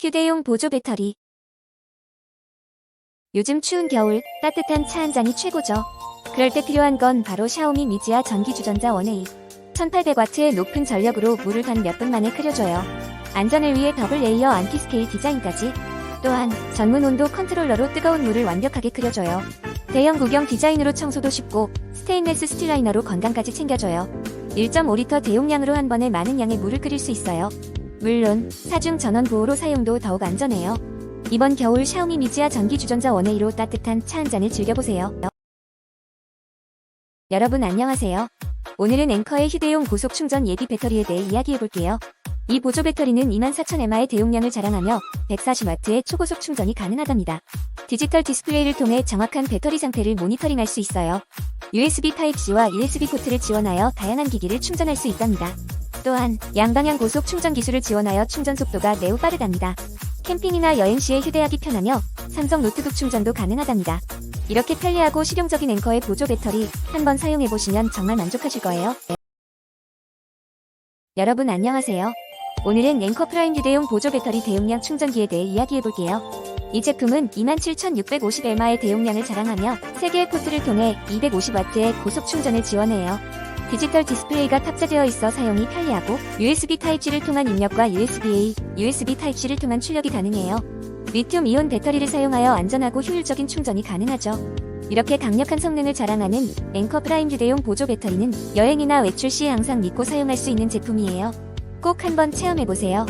휴대용 보조 배터리. 요즘 추운 겨울 따뜻한 차 한 잔이 최고죠. 그럴 때 필요한 건 바로 샤오미 미지아 전기주전자 1A. 1800W의 높은 전력으로 물을 단 몇 분 만에 끓여줘요. 안전을 위해 더블 레이어 안티스케일 디자인까지. 또한 전문 온도 컨트롤러로 뜨거운 물을 완벽하게 끓여줘요. 대형 구경 디자인으로 청소도 쉽고 스테인레스 스틸 라이너로 건강까지 챙겨줘요. 1.5리터 대용량으로 한 번에 많은 양의 물을 끓일 수 있어요. 물론 사중 전원 보호로 사용도 더욱 안전해요. 이번 겨울 샤오미 미지아 전기 주전자 원웨이로 따뜻한 차 한 잔을 즐겨보세요. 여러분 안녕하세요. 오늘은 앵커의 휴대용 고속 충전 예비 배터리에 대해 이야기해볼게요. 이 보조 배터리는 24,000mAh의 대용량을 자랑하며 140W의 초고속 충전이 가능하답니다. 디지털 디스플레이를 통해 정확한 배터리 상태를 모니터링할 수 있어요. USB Type-C와 USB 포트를 지원하여 다양한 기기를 충전할 수 있답니다. 또한 양방향 고속 충전 기술을 지원하여 충전 속도가 매우 빠르답니다. 캠핑이나 여행 시에 휴대하기 편하며 삼성 노트북 충전도 가능하답니다. 이렇게 편리하고 실용적인 앵커의 보조 배터리 한번 사용해보시면 정말 만족하실 거예요. 여러분 안녕하세요. 오늘은 앵커 프라임 휴대용 보조 배터리 대용량 충전기에 대해 이야기해볼게요. 이 제품은 27,650mAh의 대용량을 자랑하며 3개의 포트를 통해 250W의 고속 충전을 지원해요. 디지털 디스플레이가 탑재되어 있어 사용이 편리하고 USB Type-C를 통한 입력과 USB-A, USB Type-C를 통한 출력이 가능해요. 리튬 이온 배터리를 사용하여 안전하고 효율적인 충전이 가능하죠. 이렇게 강력한 성능을 자랑하는 앵커 프라임 휴대용 보조 배터리는 여행이나 외출 시 항상 믿고 사용할 수 있는 제품이에요. 꼭 한번 체험해보세요.